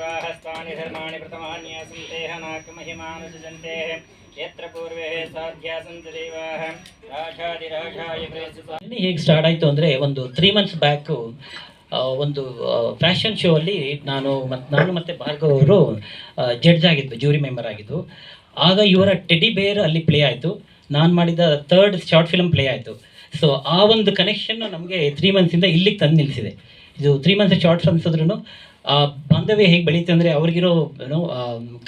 हस्तानि धर्माणि प्रथमान्यासन्तेह नाकमहिमानुजन्ते यत्र पूर्वे साध्यासन्त देवाः राजाधिराजाय प्रेषिता ಜರ್ನಿ ಹೇಗೆ ಸ್ಟಾರ್ಟ್ ಆಯಿತು ಅಂದರೆ ಒಂದು ತ್ರೀ ಮಂತ್ಸ್ ಬ್ಯಾಕು ಒಂದು ಫ್ಯಾಷನ್ ಶೋ ಅಲ್ಲಿ ನಾನು ಮತ್ತು ನಾನು ಮತ್ತು ಭಾರ್ಗವ್ ಅವರು ಜಡ್ಜ್ ಆಗಿದ್ದು ಜೂರಿ ಮೆಂಬರ್ ಆಗಿದ್ದು ಆಗ ಇವರ ಟೆಡಿ ಬೇರ್ ಅಲ್ಲಿ ಪ್ಲೇ ಆಯಿತು ನಾನು ಮಾಡಿದ third short film play so so ಆ ಒಂದು ಕನೆಕ್ಷನ್ನು ನಮಗೆ ತ್ರೀ ಮಂತ್ಸಿಂದ ಇಲ್ಲಿಗೆ ತಂದು ನಿಲ್ಲಿಸಿದೆ ಇದು ತ್ರೀ ಮಂತ್ಸ್ ಶಾರ್ಟ್ ಫಿಲ್ಮ್ಸ್ ಆದ್ರೂ ಆ ಬಾಂಧವ್ಯ ಹೇಗೆ ಬೆಳೀತು ಅಂದರೆ ಅವ್ರಿಗಿರೋ ಏನೋ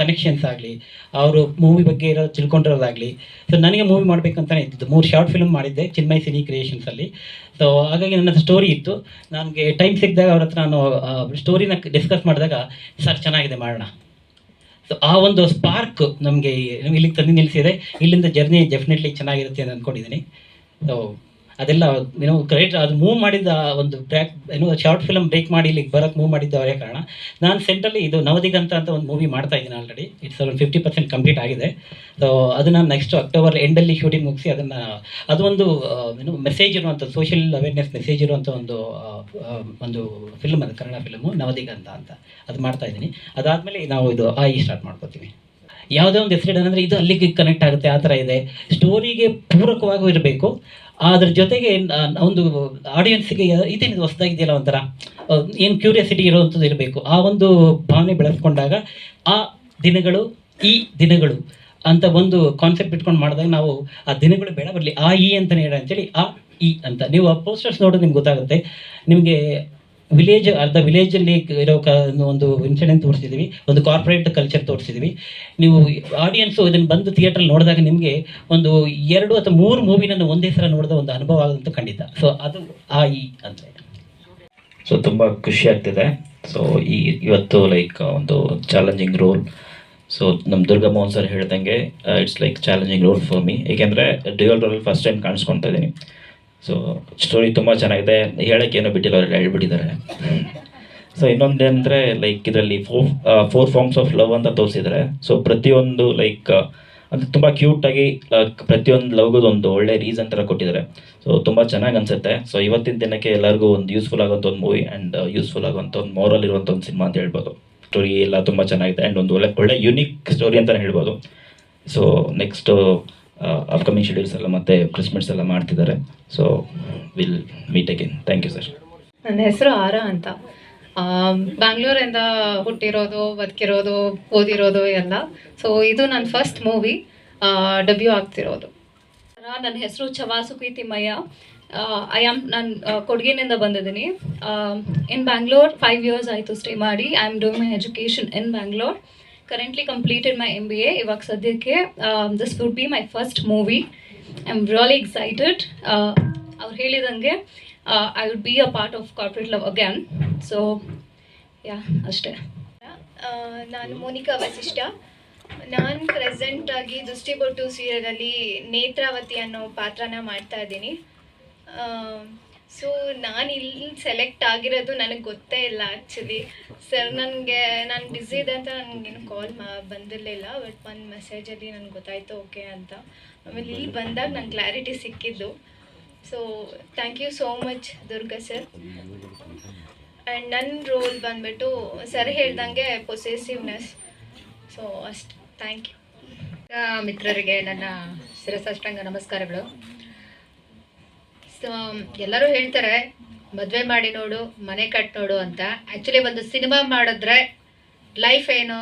ಕನೆಕ್ಷನ್ಸ್ ಆಗಲಿ, ಅವರು ಮೂವಿ ಬಗ್ಗೆ ಇರೋ ತಿಳ್ಕೊಂಡಿರೋದಾಗಲಿ. ಸೊ ನನಗೆ ಮೂವಿ ಮಾಡಬೇಕಂತಲೇ ಇದ್ದಿದ್ದು. ಮೂರು ಶಾರ್ಟ್ ಫಿಲ್ಮ್ ಮಾಡಿದ್ದೆ ಚಿನ್ಮಯ್ ಸಿನಿ ಕ್ರಿಯೇಷನ್ಸಲ್ಲಿ ಸೊ ಹಾಗಾಗಿ ನನ್ನ ಸ್ಟೋರಿ ಇತ್ತು. ನನಗೆ ಟೈಮ್ ಸಿಕ್ಕಿದಾಗ ಅವ್ರ ಹತ್ರ ನಾನು ಸ್ಟೋರಿನ ಡಿಸ್ಕಸ್ ಮಾಡಿದಾಗ, ಸರ್, ಚೆನ್ನಾಗಿದೆ, ಮಾಡೋಣ. ಸೊ ಆ ಒಂದು ಸ್ಪಾರ್ಕ್ ನಮಗೆ, ಇಲ್ಲಿಗೆ ತಂದು ನಿಲ್ಲಿಸಿದೆ ಇಲ್ಲಿಂದ ಜರ್ನಿ ಡೆಫಿನೆಟ್ಲಿ ಚೆನ್ನಾಗಿರುತ್ತೆ ಅಂತ ಅಂದ್ಕೊಂಡಿದ್ದೀನಿ ಸೊ ಅದೆಲ್ಲ ಏನೋ ಗ್ರೇಟ್ ಅದು ಮೂವ್ ಮಾಡಿದ ಒಂದು ಟ್ರ್ಯಾಕ್ ಏನೋ ಶಾರ್ಟ್ ಫಿಲಮ್ ಬ್ರೇಕ್ ಮಾಡಿ ಇಲ್ಲಿಗೆ ಬರೋಕ್ಕೆ ಮೂವ್ ಮಾಡಿದ್ದವರೇ ಕಾರಣ. ನಾನು ಸೆಂಟ್ರಲ್ಲಿ ಇದು ನವದಿಗಂತ ಅಂತ ಒಂದು ಮೂವಿ ಮಾಡ್ತಾ ಇದ್ದೀನಿ ಆಲ್ರೆಡಿ ಇಟ್ಸ್ ಒಂದು ಫಿಫ್ಟಿ ಪರ್ಸೆಂಟ್ ಕಂಪ್ಲೀಟ್ ಆಗಿದೆ. ಸೊ ಅದನ್ನು ನೆಕ್ಸ್ಟ್ ಅಕ್ಟೋಬರ್ ಎಂಡಲ್ಲಿ ಶೂಟಿಂಗ್ ಮುಗಿಸಿ ಅದನ್ನು ಅದು ಒಂದು ಆ, ಏನು ಮೆಸೇಜ್ ಇರುವಂಥ ಸೋಷಿಯಲ್ ಅವೇರ್ನೆಸ್ ಮೆಸೇಜ್ ಇರುವಂಥ ಒಂದು ಒಂದು ಫಿಲ್ಮ್ ಅದು ಕನ್ನಡ ಫಿಲ್ಮು ನವದಿಗಂತ ಅಂತ. ಅದು ಮಾಡ್ತಾ ಇದ್ದೀನಿ. ಅದಾದಮೇಲೆ ನಾವು ಇದು ಆಯಿ ಸ್ಟಾರ್ಟ್ ಮಾಡ್ಕೋತೀವಿ. ಯಾವುದೇ ಒಂದು ಹೆಸರು ಅಂದರೆ ಇದು ಅಲ್ಲಿಗೆ ಕನೆಕ್ಟ್ ಆಗುತ್ತೆ, ಆ ಥರ ಇದೆ. ಸ್ಟೋರಿಗೆ ಪೂರಕವಾಗೂ ಇರಬೇಕು. ಅದ್ರ ಜೊತೆಗೆ ಒಂದು ಆಡಿಯನ್ಸ್ಗೆ ಇದೇನಿದು ಹೊಸದಾಗಿದೆಯಲ್ಲ ಒಂಥರ ಏನು ಕ್ಯೂರಿಯಾಸಿಟಿ ಇರೋವಂಥದ್ದು ಇರಬೇಕು. ಆ ಒಂದು ಭಾವನೆ ಬೆಳೆಸ್ಕೊಂಡಾಗ ಆ ದಿನಗಳು, ಈ ದಿನಗಳು ಅಂತ ಒಂದು ಕಾನ್ಸೆಪ್ಟ್ ಇಟ್ಕೊಂಡು ಮಾಡಿದಾಗ ನಾವು ಆ ದಿನಗಳು ಬೇಡ, ಬರಲಿ, ಆ ಈ ಅಂತಲೇ ಹೇಳ ಅಂತೇಳಿ, ಆ ಈ ಅಂತ. ನೀವು ಆ ಪೋಸ್ಟರ್ಸ್ ನೋಡೋದು ನಿಮ್ಗೆ ಗೊತ್ತಾಗುತ್ತೆ. ನಿಮಗೆ ವಿಲೇಜ್ ಅರ್ಧ ವಿಲೇಜಲ್ಲಿ ಇರೋ ಕ, ಒಂದು ಇನ್ಸಿಡೆಂಟ್ ತೋರಿಸಿದ್ವಿ. ಒಂದು ಕಾರ್ಪೊರೇಟ್ ಕಲ್ಚರ್ ತೋರಿಸಿದ್ವಿ. ನೀವು ಆಡಿಯನ್ಸು ಇದನ್ನು ಬಂದು ಥಿಯೇಟ್ರಲ್ಲಿ ನೋಡಿದಾಗ ನಿಮಗೆ ಒಂದು ಎರಡು ಅಥವಾ ಮೂರು ಮೂವಿನನ್ನು ಒಂದೇ ಸಲ ನೋಡಿದ ಒಂದು ಅನುಭವ ಆಗೋದಂತೂ ಖಂಡಿತ. ಸೊ ಅದು ಆ ಈ ಅಂತ. ಸೊ ತುಂಬ ಖುಷಿ ಆಗ್ತಿದೆ. ಸೊ ಈ ಇವತ್ತು ಲೈಕ್ ಒಂದು ಚಾಲೆಂಜಿಂಗ್ ರೋಲ್ ಸೊ ನಮ್ಮ ದುರ್ಗಾ ಮೋಹನ್ ಸರ್ ಹೇಳ್ದಂಗೆ it's like challenging role for me ಏಕೆಂದರೆ ಡ್ಯೂಯಲ್ ರೋಲ್ ಫಸ್ಟ್ ಟೈಮ್ ಕಾಣಿಸ್ಕೊತಾ ಇದ್ದೀನಿ ಸೊ ಸ್ಟೋರಿ ತುಂಬ ಚೆನ್ನಾಗಿದೆ. ಹೇಳಕ್ಕೆ ಏನೋ ಬಿಟ್ಟಿಲ್ಲ, ಅವರೆಲ್ಲ ಹೇಳ್ಬಿಟ್ಟಿದ್ದಾರೆ. ಸೊ ಇನ್ನೊಂದೇನೆಂದರೆ ಲೈಕ್ ಇದರಲ್ಲಿ four four forms of love ಅಂತ ತೋರಿಸಿದ್ದಾರೆ ಸೊ ಪ್ರತಿಯೊಂದು ಲೈಕ್ ಅದು ತುಂಬ ಕ್ಯೂಟಾಗಿ ಪ್ರತಿಯೊಂದು ಲವ್ಗೂ ಒಂದು ಒಳ್ಳೆ ರೀಸನ್ ಥರ ಕೊಟ್ಟಿದ್ದಾರೆ. ಸೊ ತುಂಬ ಚೆನ್ನಾಗಿ ಅನಿಸುತ್ತೆ. ಸೊ ಇವತ್ತಿನ ದಿನಕ್ಕೆ ಎಲ್ಲರಿಗೂ ಒಂದು ಯೂಸ್ಫುಲ್ ಆಗುವಂಥ ಒಂದು ಮೂವಿ ಆ್ಯಂಡ್ ಯೂಸ್ಫುಲ್ ಆಗುವಂಥ ಒಂದು ಮೋರಲ್ ಇರುವಂಥ ಒಂದು ಸಿನಿಮಾ ಅಂತ ಹೇಳ್ಬೋದು. ಸ್ಟೋರಿ ಎಲ್ಲ ತುಂಬ ಚೆನ್ನಾಗಿದೆ ಆ್ಯಂಡ್ ಒಂದು ಒಳ್ಳೆ ಒಳ್ಳೆ ಯುನೀಕ್ ಸ್ಟೋರಿ ಅಂತಲೇ ಹೇಳ್ಬೋದು. ಸೊ ನೆಕ್ಸ್ಟು ಅಪ್ಕಮಿಂಗ್ ಶೆಡ್ಯೂಲ್ಸ್ ಎಲ್ಲ ಮತ್ತೆ ಕ್ರಿಸ್ಮಸ್ ಎಲ್ಲ ಮಾಡ್ತಿದ್ದಾರೆ. So will meet again thank you sir ನನ್ನ ಹೆಸರು ಆರ ಅಂತ. ಬ್ಯಾಂಗ್ಳೂರಿಂದ ಹುಟ್ಟಿರೋದು, ಬದುಕಿರೋದು, ಓದಿರೋದು ಎಲ್ಲ. ಸೊ ಇದು ನನ್ನ ಫಸ್ಟ್ ಮೂವಿ ಡೆಬ್ಯೂ ಆಗ್ತಿರೋದು. ನನ್ನ ಹೆಸರು ಚವಾಸುಕಿ ತಿಮ್ಮಯ್ಯ ಐ ಆಮ್ ನಾನು ಕೊಡಗಿನಿಂದ ಬಂದಿದ್ದೀನಿ. ಇನ್ ಬ್ಯಾಂಗ್ಳೂರ್ ಫೈವ್ ಇಯರ್ಸ್ ಆಯಿತು ಸ್ಟೇ ಮಾಡಿ. I am doing my education in Bangalore currently completed my M B A ಇವಾಗ ಸದ್ಯಕ್ಕೆ this would be my first movie I am really excited ಅವ್ರು ಹೇಳಿದಂಗೆ I would be a part of corporate love again so yeah ಅಷ್ಟೇ. ಆ, ನಾನು ಮೋನಿಕಾ ವಸಿಷ್ಠ. ನಾನು ಪ್ರೆಸೆಂಟಾಗಿ ದೃಷ್ಟಿಬೊಟ್ಟು ಸೀರಿಯಲಲ್ಲಿ ನೇತ್ರಾವತಿ ಅನ್ನೋ ಪಾತ್ರನ ಮಾಡ್ತಾ ಇದ್ದೀನಿ. ಸೊ ನಾನು ಇಲ್ಲಿ ಸೆಲೆಕ್ಟ್ ಆಗಿರೋದು ನನಗೆ ಗೊತ್ತೇ ಇಲ್ಲ ಆ್ಯಕ್ಚುಲಿ ಸರ್ ನನಗೆ, ನಾನು ಬ್ಯುಸಿ ಇದೆ ಅಂತ ನನಗೇನು ಕಾಲ್ ಮಾ, ಬಂದಿರಲಿಲ್ಲ. ಬಟ್ ಒಂದು ಮೆಸೇಜಲ್ಲಿ ನನಗೆ ಗೊತ್ತಾಯಿತು ಓಕೆ ಅಂತ. ಆಮೇಲೆ ಇಲ್ಲಿ ಬಂದಾಗ ನನ್ನ ಕ್ಲಾರಿಟಿ ಸಿಕ್ಕಿದ್ದು. So thank you so much Durga sir and ನನ್ನ ರೋಲ್ ಬಂದ್ಬಿಟ್ಟು ಸರ್ ಹೇಳ್ದಂಗೆ ಪೊಸೆಸಿವ್ನೆಸ್ ಸೊ ಅಷ್ಟು ಥ್ಯಾಂಕ್ ಯು ಮಿತ್ರರಿಗೆ ನನ್ನ ಶಿರಸಾಷ್ಟಾಂಗ ನಮಸ್ಕಾರಗಳು. ಎಲ್ಲರೂ ಹೇಳ್ತಾರೆ, ಮದುವೆ ಮಾಡಿ ನೋಡು, ಮನೆ ಕಟ್ ನೋಡು ಅಂತ. ಆ್ಯಕ್ಚುಲಿ ಒಂದು ಸಿನಿಮಾ ಮಾಡಿದ್ರೆ ಲೈಫ್ ಏನು,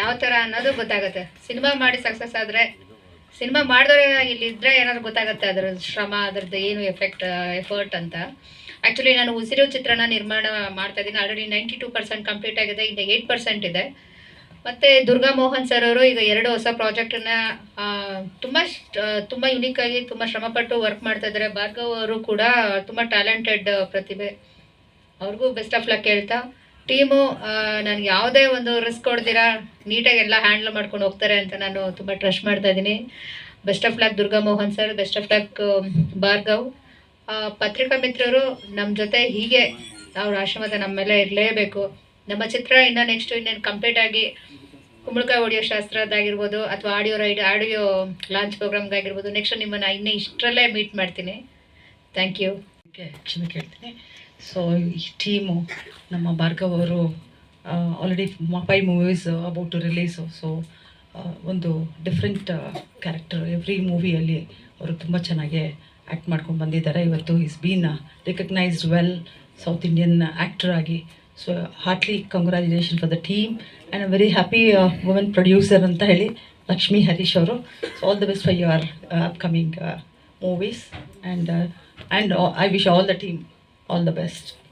ಯಾವ ಥರ ಅನ್ನೋದು ಗೊತ್ತಾಗುತ್ತೆ. ಸಿನಿಮಾ ಮಾಡಿ ಸಕ್ಸಸ್ ಆದರೆ, ಸಿನಿಮಾ ಮಾಡಿದ್ರೆ ಇಲ್ಲಿದ್ದರೆ ಏನಾದ್ರು ಗೊತ್ತಾಗುತ್ತೆ ಅದರ ಶ್ರಮ, ಅದ್ರದ್ದು ಏನು ಎಫೆಕ್ಟ್ ಎಫರ್ಟ್ ಅಂತ. ಆ್ಯಕ್ಚುಲಿ ನಾನು ಉಸಿರು ಚಿತ್ರನ ನಿರ್ಮಾಣ ಮಾಡ್ತಾ ಇದ್ದೀನಿ. Already ninety two percent complete ಆಗಿದೆ, ಇನ್ನು ಏಯ್ಟ್ ಪರ್ಸೆಂಟ್ ಇದೆ. ಮತ್ತು ದುರ್ಗಾ ಮೋಹನ್ ಸರ್ ಅವರು ಈಗ ಎರಡು ಹೊಸ ತುಂಬ ತುಂಬ ಯುನೀಕ್ ಆಗಿ ತುಂಬ ಶ್ರಮಪಟ್ಟು ವರ್ಕ್ ಮಾಡ್ತಾ ಇದ್ದಾರೆ. ಭಾರ್ಗವ್ ಅವರು ಕೂಡ ತುಂಬ ಟ್ಯಾಲೆಂಟೆಡ್ ಪ್ರತಿಭೆ. ಅವ್ರಿಗೂ ಬೆಸ್ಟ್ ಆಫ್ ಲಕ್ ಹೇಳ್ತಾ ಟೀಮು ನನಗೆ ಯಾವುದೇ ಒಂದು ರಿಸ್ಕ್ ಕೊಡ್ದಿರಾ ನೀಟಾಗಿ ಎಲ್ಲ ಹ್ಯಾಂಡಲ್ ಮಾಡ್ಕೊಂಡು ಹೋಗ್ತಾರೆ ಅಂತ ನಾನು ತುಂಬ ಟ್ರಸ್ಟ್ ಮಾಡ್ತಾ ಇದ್ದೀನಿ. Best of luck Durga Mohan sir best of luck Bhargav. ಪತ್ರಿಕಾ ಮಿತ್ರರು ನಮ್ಮ ಜೊತೆ ಹೀಗೆ ಅವ್ರ ಆಶ್ರಮದ ನಮ್ಮ ಮೇಲೆ ಇರಲೇಬೇಕು. ನಮ್ಮ ಚಿತ್ರ ಇನ್ನು ನೆಕ್ಸ್ಟ್ ಇನ್ನೇನು ಕಂಪ್ಲೀಟ್ ಆಗಿ ಕುಂಬಳಕಾಯಿ ಆಡಿಯೋ ಶಾಸ್ತ್ರದ್ದಾಗಿರ್ಬೋದು ಅಥವಾ ಆಡಿಯೋ ರೈಡ್ ಆಡಿಯೋ ಲಾಂಚ್ ಪ್ರೋಗ್ರಾಮ್ಗಾಗಿರ್ಬೋದು ನೆಕ್ಸ್ಟ್ ನಿಮ್ಮನ್ನು ಇನ್ನೂ ಇಷ್ಟರಲ್ಲೇ ಮೀಟ್ ಮಾಡ್ತೀನಿ. ಥ್ಯಾಂಕ್ ಯು ಕ್ಷಮೆ ಕೇಳ್ತೀನಿ. ಸೊ ಈ ಟೀಮು ನಮ್ಮ ಭಾರ್ಗವ್ ಅವರು already five movies about to release so ಒಂದು ಡಿಫ್ರೆಂಟ್ ಕ್ಯಾರೆಕ್ಟರ್ ಎವ್ರಿ ಮೂವಿಯಲ್ಲಿ ಅವರು ತುಂಬ ಚೆನ್ನಾಗಿ ಆ್ಯಕ್ಟ್ ಮಾಡ್ಕೊಂಡು ಬಂದಿದ್ದಾರೆ. ಇವತ್ತು is been recognised well South Indian actor ಆಗಿ. So heartly congratulation for the team and very happy women producer ಅಂತ ಹೇಳಿ ಲಕ್ಷ್ಮೀ ಹರೀಶ್ ಅವರು. So all the best for your upcoming movies and and I wish all the team all the best